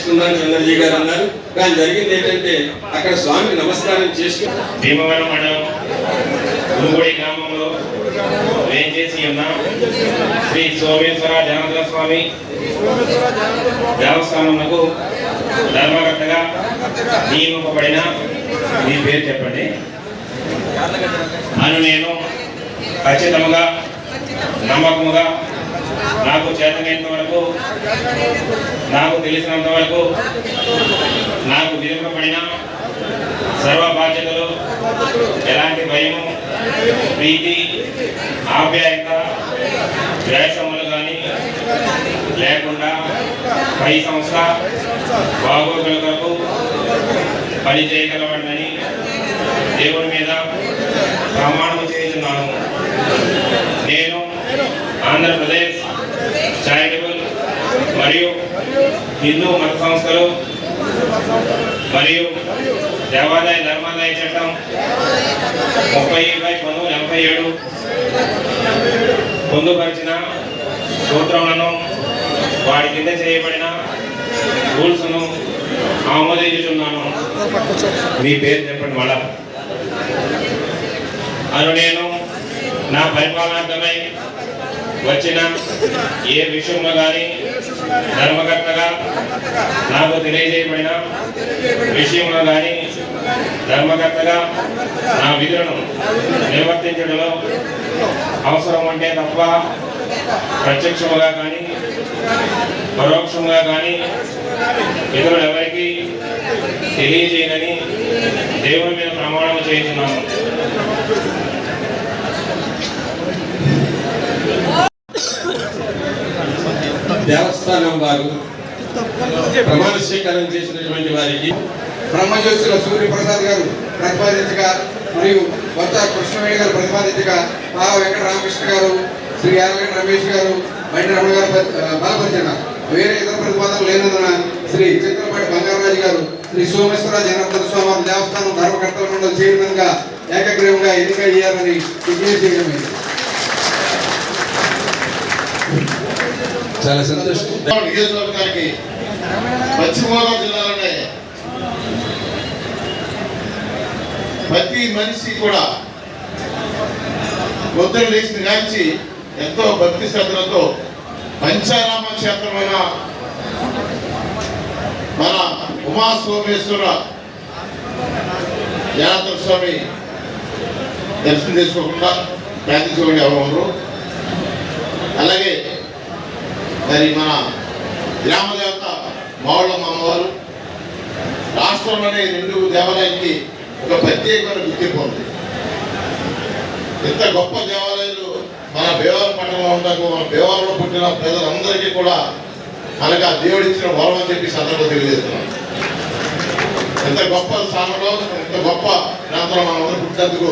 చేసుకున్నాను చంద్రజీ గారు అన్నారు. కానీ జరిగింది ఏంటంటే అక్కడ స్వామికి నమస్కారం చేసుకుని భీమవరం మండలం గుంగుడి గ్రామంలో చేసి ఉన్న? శ్రీ సోమేశ్వర జనార్దన స్వామి దేవస్థానమునకు ధర్మకర్తగా నియమింపబడిన మీ పేరు చెప్పండి. అను నేను ఖచ్చితంగా నమ్మకముగా నాకు చేతనైనంత వరకు నాకు తెలిసినంత వరకు నాకు విధింపబడిన సర్వ బాధ్యతలు ఎలాంటి భయము ప్రీతి ఆప్యాయత ద్వేషములు కానీ లేకుండా పై సంస్థ బాగోగుల కొరకు పని చేయగలవాడినని దేవుడి మీద ప్రమాణం చేస్తున్నాను. నేను ఆంధ్రప్రదేశ్ మరియు హిందూ మత సంస్థలు మరియు దేవాదాయ ధర్మాదాయ చట్టం ముప్పై బై పంతొమ్మిది ఎనభై ఏడు పొందుపరిచిన సూత్రములను వాడి కింద చేయబడిన రూల్స్ను ఆమోదించుతున్నాను మీ పేరు చెప్పండి మళ్ళా. అను నేను నా పరిపాలనార్థమై వచ్చిన ఏ విషయంలో కానీ ధర్మకర్తగా నాకు తెలియజేయబడిన విషయంలో కానీ ధర్మకర్తగా నా విధులను నిర్వర్తించడంలో అవసరం ఉంటే తప్ప ప్రత్యక్షముగా కానీ పరోక్షంగా కానీ ఇతరులు ఎవరికి తెలియజేయనని దేవుని మీద ప్రమాణం చేస్తున్నాను దేవస్థానం వారు ప్రమాణ స్వీకారం చేసినటువంటి వారికి బ్రహ్మజ్యోతుల సూర్యప్రసాద్ గారు ప్రతిపాదించగా మరియు కొత్త కృష్ణవేణి గారు ప్రతిపాదించగా పా వెంకట రామకృష్ణ గారు శ్రీ యాదగిరి రమేష్ గారు బండి రమణ గారు బలపరిచిన వేరే ఇతర ప్రతిపాదనలు లేనందున శ్రీ చిత్రపాటి బంగారాజు గారు శ్రీ సోమేశ్వర జనార్దన స్వామి దేవస్థానం ధర్మకర్తల మండలి చైర్మన్గా ఏకగ్రీవంగా ఎన్నిక అయ్యారని డిక్లేర్ చేయడమైంది. చాలా సంతోషం. నియోజకవర్గానికి పశ్చిమ గోదావరి జిల్లాలోనే ప్రతి మనిషి కూడా పొద్దున లేచిన కాంచి ఎంతో భక్తి శ్రద్ధలతో పంచారామ క్షేత్రమైన మన ఉమా సోమేశ్వర జనార్దన స్వామి దర్శనం చేసుకోకుండా ప్రార్థించుకోండి ఎవరు అలాగే మరి మన గ్రామ దేవత మావుళ్ళమ్మ అమ్మవారు రాష్ట్రంలోనే రెండు దేవాలయానికి ఒక ప్రత్యేకమైన గుర్తింపు ఉంది. ఇంత గొప్ప దేవాలయాలు మన భీమవరం పట్టణంలో ఉండకు మన భీమవరంలో పుట్టిన ప్రజలందరికీ కూడా మనకు ఆ దేవుడు ఇచ్చిన వరం అని చెప్పి సందర్భం తెలియజేస్తున్నాం ఇంత గొప్ప స్థానంలో ఇంత గొప్ప ప్రాంతంలో మనం అందరూ పుట్టినందుకు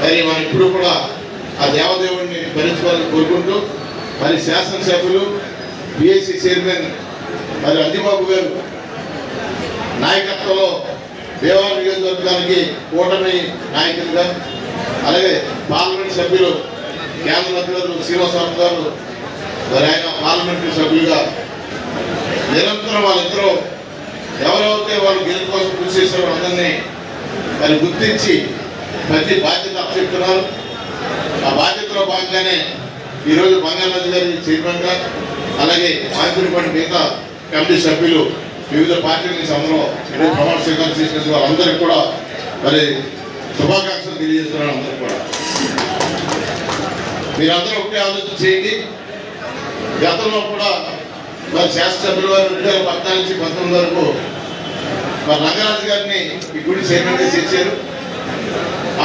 మరి మనం ఇప్పుడు కూడా ఆ దేవదేవుడిని భరించుకోవాలని కోరుకుంటూ మరి శాసనసభ్యులు పిఎస్సి చైర్మన్ మరి అంజిబాబు గారు నాయకత్వంలో దేవాలయ నియోజకవర్గానికి కూటమి నాయకులుగా అలాగే పార్లమెంట్ సభ్యులు కేంద్ర మంత్రులు శ్రీనివాసరావు గారు మరి ఆయన పార్లమెంటరీ సభ్యులుగా నిరంతరం వాళ్ళిద్దరూ ఎవరైతే వాళ్ళు గెలుపు కోసం కృషి చేశారో అందరినీ మరి గుర్తించి ప్రతి బాధ్యత అప్పచెప్తున్నారు. ఆ బాధ్యతలో భాగంగానే ఈరోజు బంగారాజు గారి చైర్మన్గా అలాగే మాదిరిపడి మిగతా కమిటీ సభ్యులు వివిధ పార్టీల నుంచి అందరూ ప్రమాణ స్వీకారం చేసిన వాళ్ళందరికీ కూడా మరి శుభాకాంక్షలు తెలియజేస్తున్నాను అందరికీ కూడా. మీరందరూ ఒకటే ఆలోచన చేయండి. గతంలో కూడా మరి శాసనసభ్యుల వారు రెండు వేల పద్నాలుగు నుంచి పంతొమ్మిది వరకు మరి రంగరాజు గారిని ఈ గుడి చైర్మన్గా చేశారు.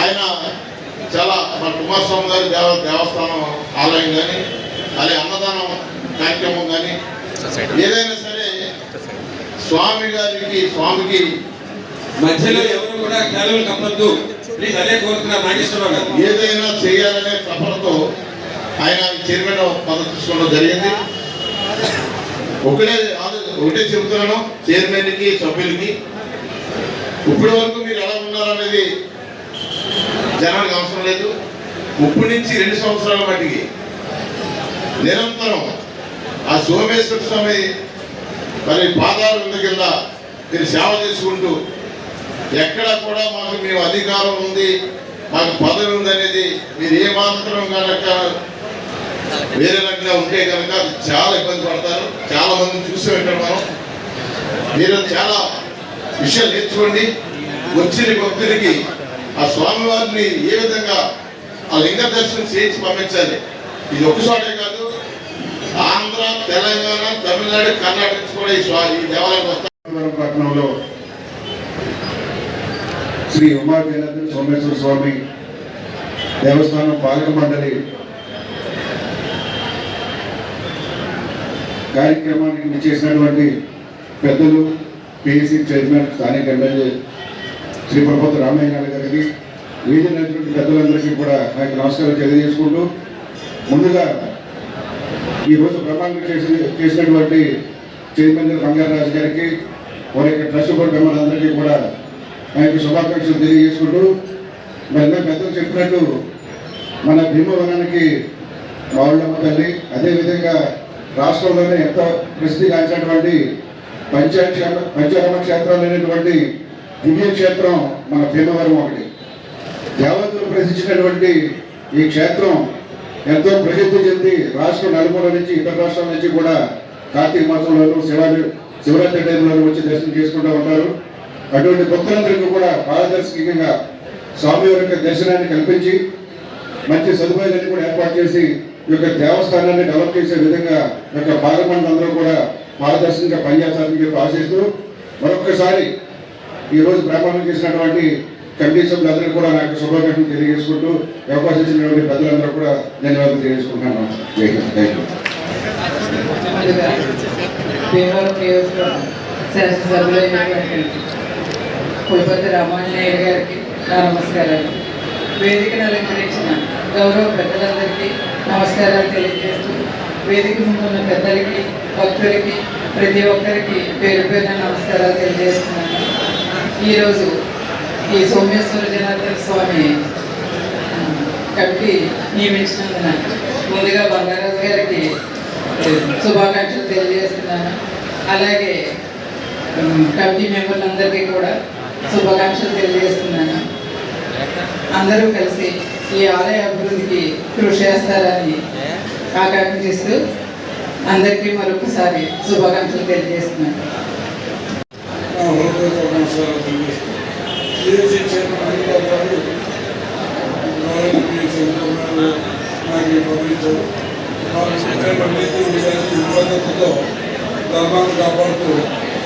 ఆయన చాలా మన కుమారస్వామి గారి దేవ దేవస్థానం ఆలయం కానీ అలాగే అన్నదానం కార్యక్రమం కానీ ఏదైనా సరే స్వామి గారికి స్వామికి మధ్యలో ఎవరు కూడా కేవలం కప్పద్దు ప్లీజ్ అదే కోరుతున్నారు నాగేశ్వరరావు గారు. ఏదైనా చేయాలనే తపనతో ఆయన చైర్మన్ పదవి తీసుకోవడం జరిగింది. ఒకటే ఒకటే చెబుతున్నాను చైర్మన్కి సభ్యులకి. ఇప్పటి వరకు మీరు ఎలా ఉన్నారనేది జనానికి అవసరం లేదు. ఇప్పటి నుంచి రెండు సంవత్సరాల మట్టికి నిరంతరం ఆ సోమేశ్వర స్వామి మరి పాదాల కింద మీరు సేవ చేసుకుంటూ ఎక్కడ కూడా మాకు మేము అధికారం ఉంది మాకు పదవి ఉంది అనేది మీరు ఏ మాత్రం కనుక వేరే రకంగా ఉంటే కనుక చాలా ఇబ్బంది పడతారు. చాలా మందిని చూసి ఉంటాం మనం. మీరు చాలా విషయాలు నేర్చుకోండి. వచ్చిన భక్తులకి ఆ స్వామివారిని ఏ విధంగా ఆ లింగ దర్శనం చేయించి పంపించాలి? ఇది ఒక కాదు ఆంధ్ర తెలంగాణ తమిళనాడు కర్ణాటక నుంచి కూడా ఈ స్వామి ఈ దేవాలయం పట్టణంలో శ్రీ ఉమా జనార్దన సోమేశ్వర స్వామి దేవస్థానం పాలక మండలి కార్యక్రమానికి చేసినటువంటి పెద్దలు పిఎస్సి చైర్మన్ స్థానిక ఎమ్మెల్యే శ్రీ పరపతి రామయ్య గారి గారికి వీధినటువంటి పెద్దలందరికీ కూడా నాకు నమస్కారం తెలియజేసుకుంటూ ముందుగా ఈ రోజు ప్రమాణం చేసి చేసినటువంటి చైర్మన్ బంగారాజు గారికి వారి యొక్క ట్రస్ట్ బోర్డు మెంబర్లందరికీ కూడా ఆయనకి శుభాకాంక్షలు తెలియజేసుకుంటూ మరి పెద్దలు చెప్పినట్టు మన భీమవనానికి మావుళ్ళమ్మ తల్లి అదేవిధంగా రాష్ట్రంలోనే ఎంతో ప్రసిద్ధిగాంచినటువంటి పంచాక్ష పంచారమ క్షేత్రాలు అనేటువంటి క్షేత్రం మన భీమవరం ఒకటి. దేవతలు ప్రసిద్ధించినటువంటి ఈ క్షేత్రం ఎంతో ప్రసిద్ధి చెంది రాష్ట్రం నలుమూల నుంచి ఇతర రాష్ట్రాల నుంచి కూడా కార్తీక మాసంలోనూ శివాజీ శివరాత్రి టైంలోనూ వచ్చి దర్శనం చేసుకుంటూ ఉంటారు. అటువంటి భక్తులందరికీ కూడా పారదర్శకంగా స్వామి యొక్క దర్శనాన్ని కల్పించి మంచి సదుపాయాలన్నీ కూడా ఏర్పాటు చేసి ఈ యొక్క దేవస్థానాన్ని డెవలప్ చేసే విధంగా ఈ యొక్క పార్లమెంట్ కూడా పారదర్శకంగా పనిచేస్తారని చెప్పి ఆశిస్తూ మరొక్కసారి ఈ రోజు చేసినటువంటి కమిటీ సభ్యులందరూ కూడా నాకు శుభాకాంక్షలు తెలియజేసుకుంటూ అవకాశం ఇచ్చినటువంటి పెద్దలందరూ కూడా ధన్యవాదాలు తెలియజేసుకుంటున్నాను. జై హింద్. థ్యాంక్ యూ గారికి నా నమస్కారాలు. వేదికను అలంకరించిన గౌరవ పెద్దలందరికీ నమస్కారాలు తెలియజేస్తూ వేదిక ముందు ఉన్న పెద్దలకి భక్తులకి ప్రతి ఒక్కరికి పేరు పేరున నమస్కారాలు తెలియజేస్తున్నాను. ఈరోజు ఈ సోమేశ్వర జనార్దన స్వామి కమిటీ నియమించినందున ముందుగా బంగారాజు గారికి శుభాకాంక్షలు తెలియజేస్తున్నాను. అలాగే కమిటీ మెంబర్లందరికీ కూడా శుభాకాంక్షలు తెలియజేస్తున్నాను. అందరూ కలిసి ఈ ఆలయ అభివృద్ధికి కృషి చేస్తారని ఆకాంక్షిస్తూ అందరికీ మరొకసారి శుభాకాంక్షలు తెలియజేస్తున్నాను. నా హృదయపూర్వక నమస్కారాలు తెలియజేస్తున్నాను. నాకు ఈ పదవి ధర్మాన్ని కాపాడుతూ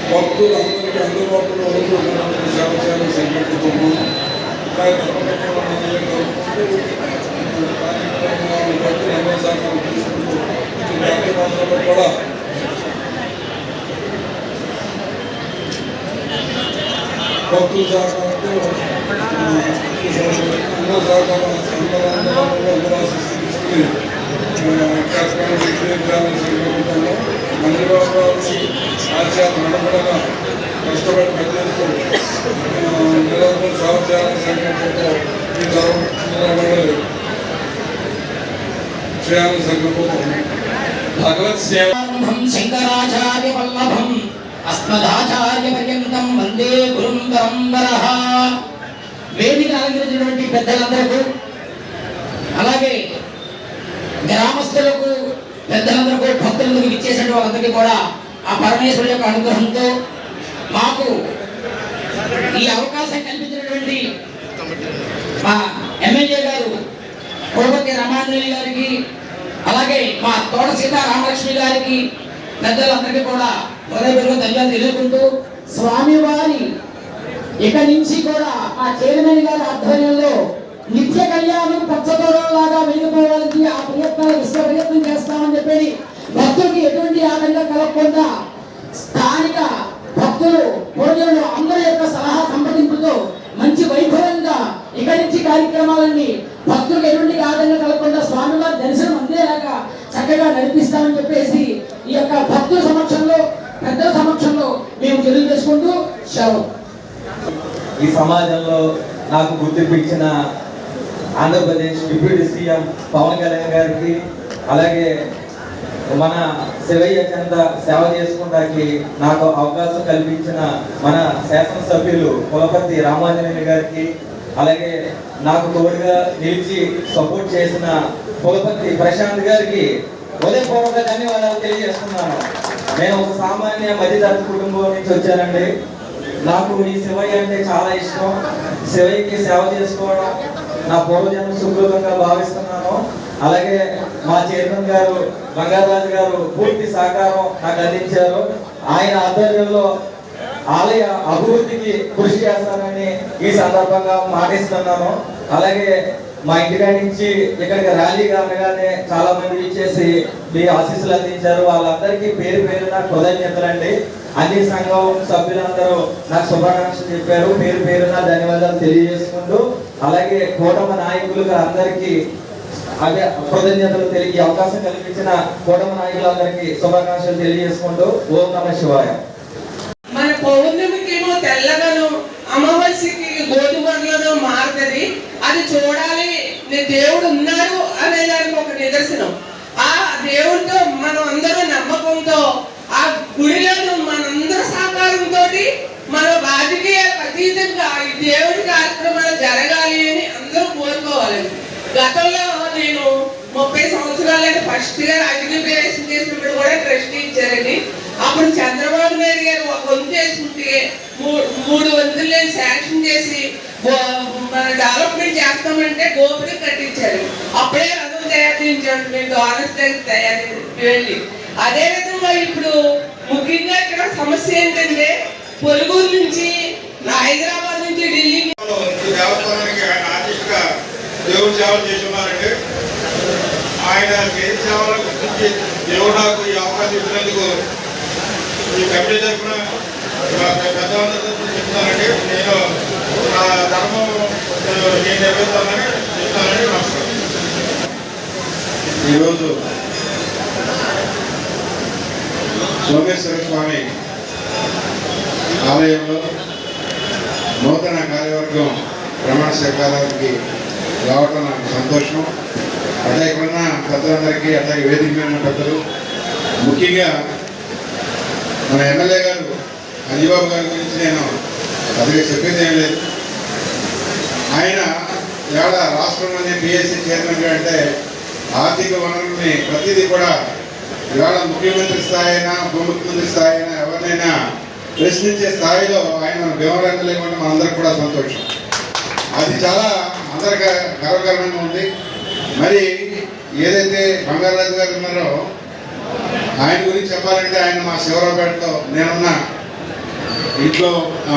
భక్తులు అందరికీ అందుబాటులో సంకల్పిస్తున్నాను అలాగే ధర్మకర్తలు అందరినీ కలుపుకుంటూ స్థానికంగా ఉన్న భక్తులు అందరి సహకారం తీసుకుంటూ ఈ కార్యక్రమాలలో కూడా భక్తుల సహకారంతో అందరూ సహకారం అందరూ అందరూ ఆశిస్తుంది కార్యక్రమం విజయగ్రామం సంకల్పంలో మందిబాబు గారు ఆచారం నడపడగా కష్టపడి పనిచేస్తూ నిరంతరం సేవ చేయాలని సంకల్పంతో ఈ ధర్మం చేయాలని సంకల్పంతో భగవత్ సేవ ఆరంభం శంకరాచార్య వల్లభం. అస్మదాచార్యపర్యంతం వందే గురుం పరంపరః. వేదిక అలంకరించినటువంటి పెద్దలందరకు అలాగే గ్రామస్తులకు పెద్దలందరికీ భక్తులకు ఇచ్చేసిన వాళ్ళందరికీ కూడా ఆ పరమేశ్వరుడు యొక్క అనుగ్రహంతో మాకు ఈ అవకాశం కల్పించినటువంటి మా ఎమ్మెల్యే గారు కోపతి రామాంజలి గారికి అలాగే మా తోట సీతారామలక్ష్మి గారికి పెద్దలందరికీ కూడా హృదయపూర్వక ధన్యవాదాలు తెలియకుంటూ స్వామివారి ఇక నుంచి కూడా ఆ చైర్మన్ గారి ఆధ్వర్యంలో నిత్య కళ్యాణం పచ్చదొరలాగా వెలిగిపోవాలని ఆ ప్రయత్నాలు విశ్వ ప్రయత్నం చేస్తామని చెప్పి భక్తులకి ఎటువంటి ఆటంకం కలగకుండా స్థానిక భక్తులు పూజలు అందరి యొక్క సలహా సంప్రదింపుతో మంచి వైభవంగా ఇక నుంచి కార్యక్రమాలన్నీ భక్తులకు ఎటువంటి ఆదరణ కలగకుండా స్వామివారి దర్శనం అందేలాగా చక్కగా నడిపిస్తామని చెప్పేసి ఈ యొక్క భక్తుల సమక్షంలో పెద్దల సమక్షంలో మేము తెలియజేసుకుంటూ ఈ సమాజంలో నాకు గుర్తింపు ఇచ్చిన ఆంధ్రప్రదేశ్ డిప్యూటీ సీఎం పవన్ కళ్యాణ్ గారికి అలాగే మన శివయ్య చెంత సేవ చేసుకోవడానికి నాకు అవకాశం కల్పించిన మన శాసనసభ్యులు కులపతి రామాంజనేయులు గారికి అలాగే నాకు తోడుగా నిలిచి సపోర్ట్ చేసిన కులపతి ప్రశాంత్ గారికి హృదయపూర్వక ధన్యవాదాలు తెలియజేస్తున్నాను. నేను ఒక సామాన్య మధ్యతరగతి కుటుంబం నుంచి వచ్చానండి. నాకు ఈ శివయ్య అంటే చాలా ఇష్టం. శివయ్యకి సేవ చేసుకోవడం నా పూర్వజన్మ సుకృతంగా భావిస్తున్నాను. అలాగే మా చైర్మన్ గారు బంగారాజు గారు పూర్తి సహకారం నాకు అందించారు. ఆయన ఆధ్వర్యంలో ఆలయ అభివృద్ధికి కృషి చేస్తానని ఈ సందర్భంగా మాటిస్తున్నాను. అలాగే మా ఇంటికాడ నుంచి ఇక్కడికి ర్యాలీ కానగానే చాలా మంది ఇచ్చేసి మీ ఆశీస్సులు అందించారు. వాళ్ళందరికీ పేరు పేరున కృతజ్ఞతలండి. అన్ని సంఘం సభ్యులందరూ నాకు శుభాకాంక్షలు చెప్పారు. పేరు పేరున ధన్యవాదాలు తెలియజేసుకుంటూ అలాగే కూటమి నాయకులుగా అందరికీ అదే కృతజ్ఞతలు తెలియ అవకాశం కల్పించిన కూటమి నాయకులందరికీ శుభాకాంక్షలు తెలియజేసుకుంటూ ఓం నమ శివాయ. మన పౌర్ణమికేమో తెల్లగాను అమావాస్యకి గోధుమలను మారుతుంది అది చూడాలి నీ దేవుడు ఉన్నాడు అనే దానికి ఒక నిదర్శనం ఆ దేవుడితో మనం అందరూ నమ్మకంతో ఆ గుడిలో మనందరూ సహకారంతో మన రాజకీయాలకు అతీతంగా ఈ దేవుడి కార్యక్రమాలు జరగాలి అని అందరూ కోరుకోవాలండి గతంలో నేను ముప్పై సంవత్సరాలైన ఫస్ట్గా రాజకీయ ప్రవేశం చేసినప్పుడు కూడా ట్రస్టీ ఇచ్చారండి అప్పుడు చంద్రబాబు నాయుడు గారు ఒక వంతు చేసుకుంటే మూ- మూడు వంతులు నేను శాంక్షన్ చేసి గో- మన డెవలప్మెంట్ చేస్తామంటే గోపురం కట్టించారు అప్పుడే రథం తయారు చేయించాడు మేము గవర్నెన్స్ దగ్గర అదే విధంగా ఇప్పుడు ముఖ్యంగా ఇక్కడ సమస్య ఏంటంటే పొరుగురు నుంచి హైదరాబాద్ నుంచి ఢిల్లీ దేవుడు సేవలు ఆయన సేవల గురించి దేవుడు నాకు ఈ అవకాశం ఇచ్చినందుకు ఈ కమిటీ తరఫున పెద్దలందరి చెప్తున్నానండి. నేను నా ధర్మం నేను నిర్వహిస్తానని చెప్తానని నమస్కారం. ఈరోజు సోమేశ్వర స్వామి ఆలయంలో నూతన కార్యవర్గం ప్రమాణ స్వీకారానికి రావటం నాకు సంతోషం. అట్లా ఇక్కడ ఉన్న పెద్దలందరికీ అట్లాగే వేదిక మీద పెద్దలు ముఖ్యంగా మన ఎమ్మెల్యే గారు అంజబాబు గారి గురించి నేను అదిగా చెప్పేది ఏం లేదు. ఆయన ఇవాళ రాష్ట్రంలోనే పిఎస్సి చైర్మన్గా అంటే ఆర్థిక వనరుల్ని ప్రతిదీ కూడా ఇవాళ ముఖ్యమంత్రి స్థాయి అయినా ఉప ముఖ్యమంత్రి స్థాయి అయినా ఎవరినైనా ప్రశ్నించే స్థాయిలో ఆయన మన భీమరంగ లేకుండా మనందరికి కూడా సంతోషం. అది చాలా అందరికి గర్వకరంగా ఉంది. మరి ఏదైతే బంగారాజు గారు ఉన్నారో ఆయన గురించి చెప్పాలంటే ఆయన మా శివరావుపేటలో నేనున్న. ఇంట్లో ఆ,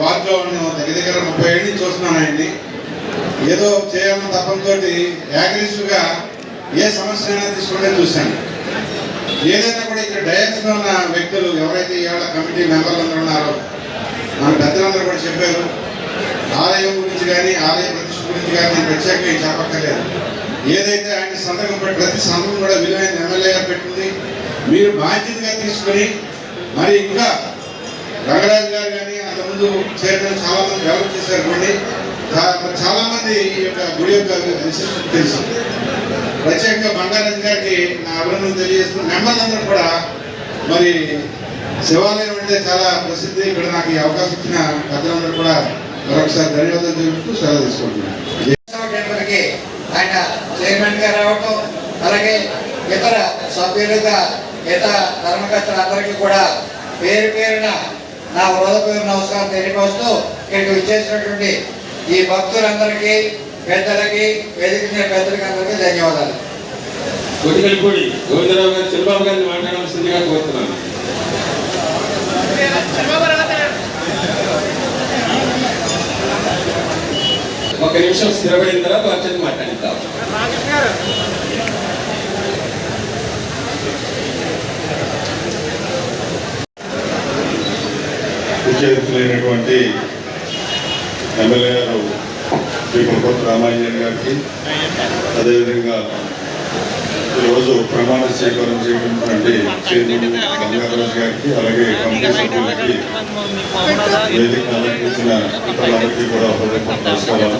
వార్డులో దగ్గర దగ్గర ముప్పై ఏళ్ళ నుంచి చూస్తున్నాను ఆయన్ని. ఏదో చేయాలన్న తప్పంతో ఏకరీసుగా ఏ సమస్య అయినా తీసుకుంటే చూశాను. ఏదైనా కూడా ఇక్కడ డయాస్లో ఉన్న వ్యక్తులు ఎవరైతే ఇవాళ కమిటీ మెంబర్లు అందరూ ఉన్నారో మన పెద్దలందరూ కూడా చెప్పారు. ఆలయం గురించి కానీ ఆలయ ప్రతిష్ఠ గురించి కానీ ప్రత్యేకంగా చెప్పక్కర్లేదు. ఏదైతే ఆయన సందర్భం పెట్టి ప్రతి సందర్భం కూడా విలువైన ఎమ్మెల్యేగా పెట్టింది మీరు బాధ్యతగా తీసుకొని మరి ఇంకా రంగరాజు గారు కానీ అంతకుముందు చైర్మన్ చాలా మంది డెవలప్ చేశారు చాలా మంది ఈ యొక్క గుడి యొక్క విశిష్టత తెలుసు. ప్రత్యేకంగా బంగారాజు గారికి నా అభినందన తెలియజేస్తున్న మెంబర్లందరూ కూడా మరి శివాలయం అంటే చాలా ప్రసిద్ధి. ఇక్కడ నాకు ఈ అవకాశం ఇచ్చిన పెద్దలందరూ కూడా మరొకసారి ధన్యవాదాలు తెలుపుతూ సెలవు తీసుకుంటున్నాను. ఆయన చైర్మన్గా రావటం అలాగే ఇతర సభ్యులుగా ఇతర ధర్మకర్తలందరికీ కూడా పేరు పేరున నా హృదయపూర్వ నమస్కారం తెలియపరుస్తూ ఇక్కడికి వచ్చేసినటువంటి ఈ భక్తులందరికీ పెద్దలకి వేదిక పెద్దలకి అందరికీ ధన్యవాదాలు కొట్టికల్పూడి గోవిందరావు గారు చంద్రబాబు గారిని మాట్లాడవలసిందిగా కోరుతున్నాను. ఒక నిమిషం స్థిరపడిన తర్వాత వచ్చేది మాట్లాడిద్దాం. ముఖ్య అతిథులైనటువంటి ఎమ్మెల్యే గారు శ్రీ కొత్త రామాంజన్ గారికి. అదేవిధంగా ఈరోజు ప్రమాణ స్వీకారం చేయటువంటి చైర్మన్ బంగారాజు గారికి అలాగే కమిటీ సభ్యులకి వేదిక అలంకరించిన ఇతరులందరికీ కూడా నమస్కారాలు.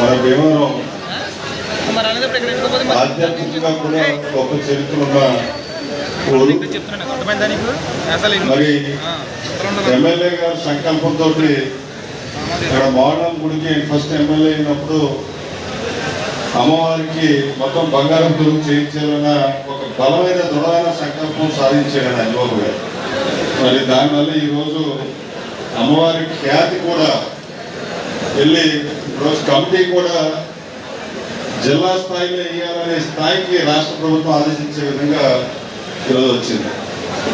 మన భీమవరం ఆధ్యాత్మికంగా కూడా గొప్ప చరిత్ర ఉన్న మరి ఎమ్మెల్యే గారు సంకల్పంతో ఇక్కడ మోడల్ గుడికి ఫస్ట్ ఎమ్మెల్యే అయినప్పుడు అమ్మవారికి మొత్తం బంగారం గురువు చేయించాలన్న ఒక బలమైన దృఢమైన సంకల్పం సాధించాడు ఆయన బాబు గారు. మరి దానివల్ల ఈరోజు అమ్మవారి ఖ్యాతి కూడా వెళ్ళి ఈరోజు కమిటీ కూడా జిల్లా స్థాయిలో వేయాలనే స్థాయికి రాష్ట్ర ప్రభుత్వం ఆదేశించే విధంగా ఈరోజు వచ్చింది.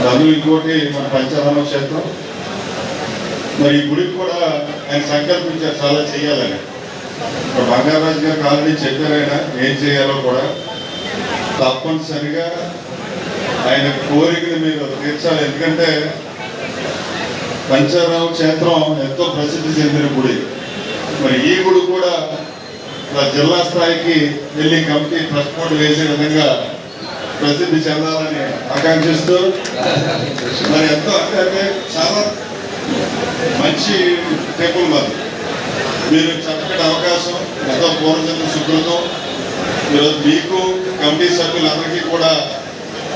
అందులో ఇంకోటి మన పంచారామ క్షేత్రం. మరి ఈ గుడికి కూడా ఆయన సంకల్పించారు చాలా చేయాలని. ఇప్పుడు బంగారాజు గారికి ఆల్రెడీ చెప్పారు ఆయన ఏం చేయాలో కూడా. తప్పనిసరిగా ఆయన కోరికని మీరు తీర్చాలి. ఎందుకంటే పంచారావు క్షేత్రం ఎంతో ప్రసిద్ధి చెందిన గుడి. మరి ఈ గుడి కూడా జిల్లా స్థాయికి వెళ్ళి కమిటీ ట్రస్ట్ బోర్డు వేసే విధంగా ప్రసిద్ధి చెందాలని ఆకాంక్షిస్తూ మరి ఎంతో అంటే చాలా మంచి పేపర్ మాది. మీరు చక్కటి అవకాశం ఎంతో పూర్వజన్మ శుభ్రతం ఈరోజు మీకు కమిటీ సభ్యులందరికీ కూడా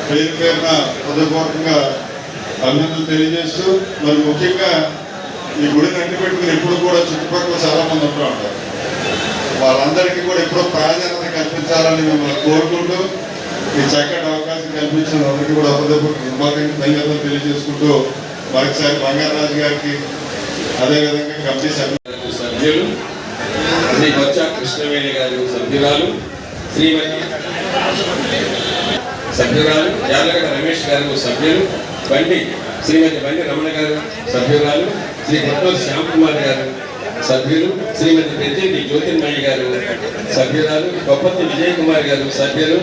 పేరు పేరున హృదయపూర్వకంగా అభినందనలు తెలియజేస్తూ మరి ముఖ్యంగా ఈ గుడిని అంటి పెట్టుకుని ఎప్పుడు కూడా చుట్టుపక్కల చాలా మంది ఉంటూ ఉంటారు. వాళ్ళందరికీ కూడా ఎప్పుడో ప్రాధాన్యత కల్పించాలని మిమ్మల్ని కోరుకుంటూ ఈ చక్కటి అవకాశం కల్పించిన అందరికీ కూడా హృదయపూర్వక ధన్యవాదాలు తెలియజేసుకుంటూ మరొకసారి బంగారాజు గారికి అదేవిధంగా కమిటీ సభ్యులు సభ్యులు శ్రీ బొత్స కృష్ణవేణి గారు సభ్యురాలు శ్రీమతి సభ్యురాలు యాదగడ రమేష్ గారు సభ్యులు బండి శ్రీమతి బండి రమణ గారు సభ్యురాలు శ్రీ కొట్టూరు శ్యామ్ కుమార్ గారు సభ్యులు శ్రీమతి పెద్దింటి జ్యోతిర్మయ్య గారు సభ్యురాలు గొప్పతి విజయ్ కుమార్ గారు సభ్యులు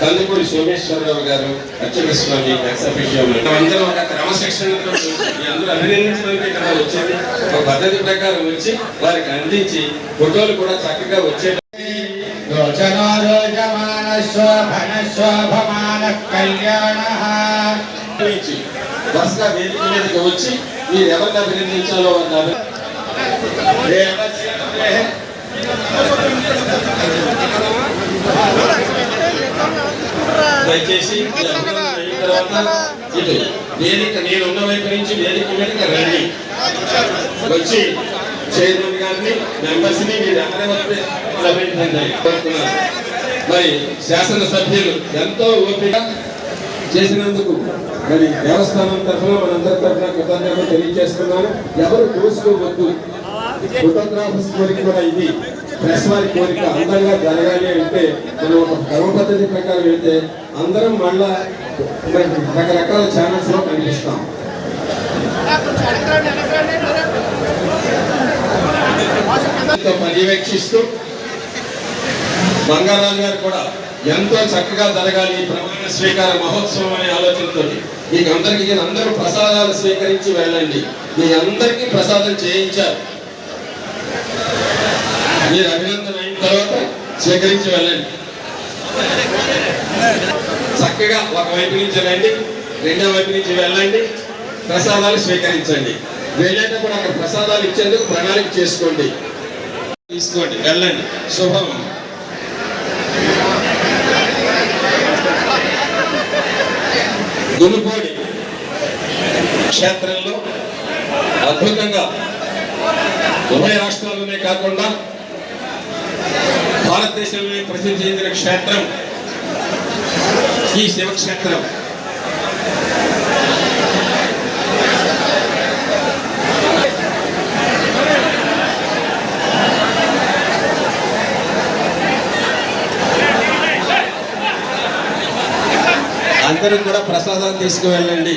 కందుకూరి సోమేశ్వరరావు గారు అర్చక స్వామి ఒక క్రమశిక్షణతో అందరూ అభినందించడానికి ఇక్కడ వచ్చింది ఒక పద్ధతి ప్రకారం వచ్చి వారికి అందించి ఫోటోలు కూడా చక్కగా వచ్చే రోచనో రోచమాన కళ్యాణ నుంచి వేదిక మీదకి వచ్చి మీరు ఎవరిని అభినందించాలో అన్నారు దయచేసి ఈ తర్వాత ఇటు వేదిక నేను ఉన్న వైపు నుంచి వేదిక మీదకి రండి. వచ్చి చైర్మన్ గారిని మెంబర్స్ని మీరు ఎక్కడ వస్తే లభించండి మరి శాసనసభ్యులు ఎంతో ఓపిక చేసినందుకు మరి దేవస్థానం తరఫున మనందరి తరఫున కృతజ్ఞతలు తెలియజేస్తున్నాను. ఎవరు దోసుకోవద్దు ఫోటోగ్రాఫర్స్ కోరిక కూడా ఇది ప్రెస్ వారి కోరిక అందంగా జరగాలి అంటే మనం ఒక క్రమ పద్ధతి ప్రకారం వెళ్తే అందరం మళ్ళా రకరకాల ఛానల్స్లో కనిపిస్తాం. పర్యవేక్షిస్తూ బంగారాజు గారు కూడా ఎంతో చక్కగా జరగాలి ప్రమాణ స్వీకార మహోత్సవం అనే ఆలోచనతో మీకు అందరికీ అందరూ ప్రసాదాలు స్వీకరించి వెళ్ళండి. మీ అందరికీ ప్రసాదం చేయించారు. మీరు అభినందన అయిన తర్వాత స్వీకరించి వెళ్ళండి. చక్కగా ఒక వైపు నుంచి రండి రెండో వైపు నుంచి వెళ్ళండి ప్రసాదాలు స్వీకరించండి. వెళ్ళేటప్పుడు అక్కడ ప్రసాదాలు ఇచ్చేందుకు ప్రణాళిక చేసుకోండి. తీసుకోండి వెళ్ళండి. శుభం. దులుపోడి క్షేత్రంలో అద్భుతంగా ఉభయ రాష్ట్రాల్లోనే కాకుండా భారతదేశంలోనే ప్రసిద్ధి చెందిన క్షేత్రం. ఈ శివక్షేత్రం. అందరూ కూడా ప్రసాదాలు తీసుకువెళ్ళండి.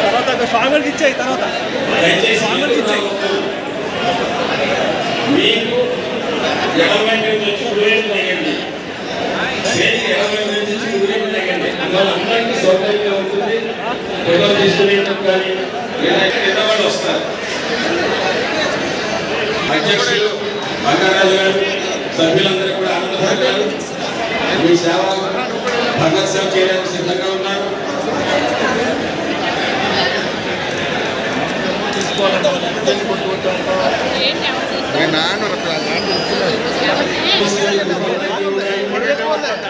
తర్వాత స్వామికి ఇచ్చాయి తర్వాత దయచేసి ఇచ్చాయి మీకు నుంచి నుంచి సౌకర్యంగా ఉంటుంది తీసుకునేందుకు కానీ వస్తారు అధ్యక్షులు బంగారాజు గారు సభ్యులందరూ కూడా ఆనందపడ్డారు మీ సేవ భగత్ సేవ చేయడానికి సిద్ధంగా ఉన్నారు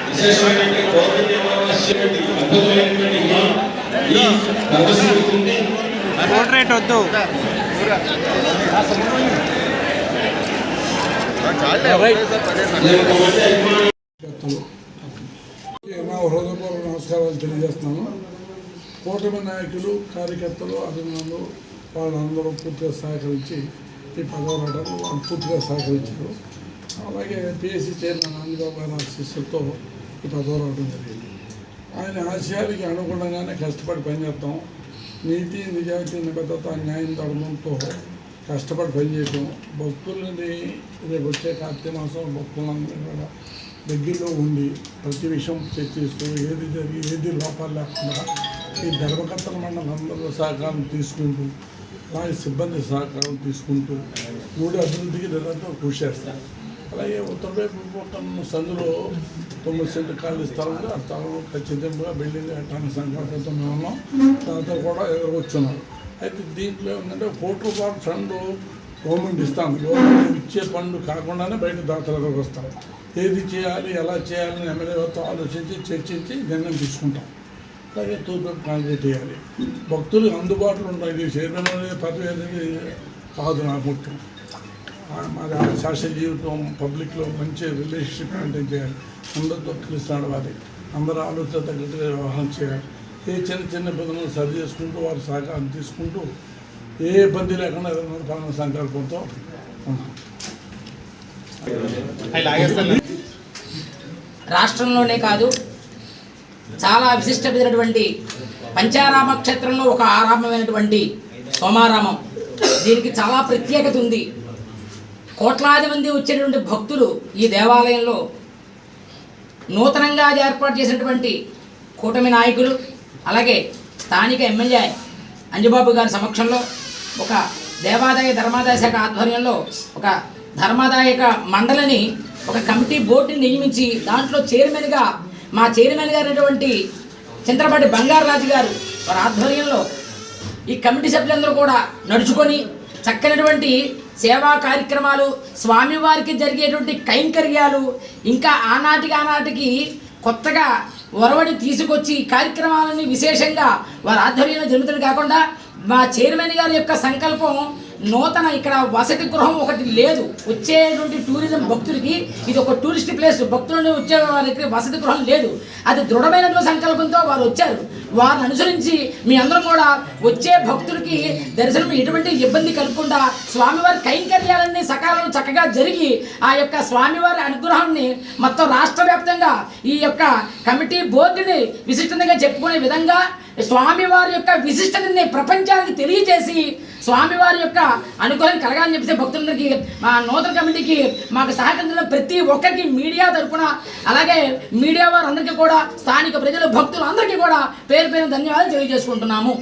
విశేషమైనటువంటి పౌర్ణమి అమావాస్యటువంటి వద్దు హృదయపూర్వక నమస్కారాలు తెలియజేస్తున్నాను. కూటమి నాయకులు కార్యకర్తలు అభిమానులు వాళ్ళందరూ పూర్తిగా సహకరించి ఈ పదవరాటలు వాళ్ళు పూర్తిగా సహకరించారు. అలాగే పిఎస్సి చైర్మన్ ఆంధ్రబాబు గారి ఆశీస్సులతో ఈ పదవరాటం జరిగింది. ఆయన ఆశయానికి అనుగుణంగానే కష్టపడి పనిచేస్తాం. నీతి నిజాయితీ నిబద్ధత న్యాయం ధర్మంతో కష్టపడి పనిచేయటం. భక్తులని రేపు వచ్చే కార్తీక మాసం భక్తులందరూ కూడా దగ్గరలో ఉండి ప్రతి విషయం చర్చిస్తూ ఏది జరిగి ఏది లోపాలు లేకుండా ఈ ధర్మకర్తల మండలం అందరూ సహకారం తీసుకుంటూ అలాగే సిబ్బంది సహకారం తీసుకుంటూ మూడు అభివృద్ధికి నిరంతరం కృషి చేస్తారు. అలాగే ఉత్తర పక్కన సందులో తొమ్మిది సెంటు ఖాళీ స్థలంలో ఆ స్థలంలో ఖచ్చితంగా బిల్డింగ్ కట్టడానికి సంకల్పంతో మేము ఉన్నాం. దాంతో కూడా ఎదుర్కొచ్చున్నారు అయితే దీంట్లో ఏంటంటే కోటి రూపాయల ఫండ్ గవర్నమెంట్ ఇస్తాం. గవర్నమెంట్ ఇచ్చే ఫండ్ కాకుండానే బయట దాతలకు వస్తారు ఏది చేయాలి ఎలా చేయాలని ఎమ్మెల్యేతో ఆలోచించి చర్చించి నిర్ణయం తీసుకుంటాం. అలాగే తూర్పు కాంక్రీట్ చేయాలి. భక్తులు అందుబాటులో ఉంటాయి ఇది చైర్మన్ అనే పదవి అనేది కాదు నా ముఖ్యం ఆ శాస్త్ర జీవితం పబ్లిక్లో మంచి రిలేషన్షిప్ మెయింటైన్ చేయాలి. అందరితో కలిసి నడవాలి అందరూ ఆలోచన తగ్గట్టుగా వ్యవహారం చేయాలి. ఏ చిన్న చిన్న ఇబ్బందులను సరి చేసుకుంటూ వారి సహకారం తీసుకుంటూ ఏ ఇబ్బంది లేకుండా పాలన సంకల్పంతో ఉన్నాం. రాష్ట్రంలోనే కాదు చాలా విశిష్టమైనటువంటి పంచారామ క్షేత్రంలో ఒక ఆరామమైనటువంటి సోమారామం. దీనికి చాలా ప్రత్యేకత ఉంది. కోట్లాది మంది వచ్చేటువంటి భక్తులు ఈ దేవాలయంలో నూతనంగా ఏర్పాటు చేసినటువంటి కూటమి నాయకులు అలాగే స్థానిక ఎమ్మెల్యే అంజబాబు గారి సమక్షంలో ఒక దేవాదాయ ధర్మాదాయ శాఖ ఆధ్వర్యంలో ఒక ధర్మాదాయక మండలిని ఒక కమిటీ బోర్డుని నియమించి దాంట్లో చైర్మన్గా మా చైర్మన్ గారైనటువంటి చంద్రపాటి బంగారరాజు గారు వారి ఆధ్వర్యంలో ఈ కమిటీ సభ్యులందరూ కూడా నడుచుకొని చక్కనటువంటి సేవా కార్యక్రమాలు స్వామివారికి జరిగేటువంటి కైంకర్యాలు ఇంకా ఆనాటికి ఆనాటికి కొత్తగా ఒరవడి తీసుకొచ్చి కార్యక్రమాలని విశేషంగా వారి ఆధ్వర్యంలో జరుగుతుంది కాకుండా మా చైర్మన్ గారి యొక్క సంకల్పం నూతన ఇక్కడ వసతి గృహం ఒకటి లేదు. వచ్చేటువంటి టూరిజం భక్తులకి ఇది ఒక టూరిస్ట్ ప్లేస్. భక్తులను వచ్చే వారికి వసతి గృహం లేదు. అది దృఢమైనటువంటి సంకల్పంతో వారు వచ్చారు. వారిని అనుసరించి మీ అందరం కూడా వచ్చే భక్తులకి దర్శనం ఎటువంటి ఇబ్బంది కలగకుండా స్వామివారి కైంకర్యాలన్నీ సకాలంలో చక్కగా జరిగి ఆ యొక్క స్వామివారి అనుగ్రహాన్ని మొత్తం రాష్ట్ర వ్యాప్తంగా ఈ యొక్క కమిటీ బోర్డుని విశిష్టంగా చెప్పుకునే విధంగా స్వామివారి యొక్క విశిష్టతని ప్రపంచానికి తెలియజేసి స్వామివారి యొక్క అనుగ్రహం కలగాలని చెప్పేసి భక్తులందరికీ మా నూతన కమిటీకి మాకు సహకరించిన ప్రతి ఒక్కరికి మీడియా తరఫున అలాగే మీడియా వారందరికీ కూడా స్థానిక ప్రజలు భక్తులు అందరికీ కూడా పేరు పేరు ధన్యవాదాలు తెలియజేసుకుంటున్నాము.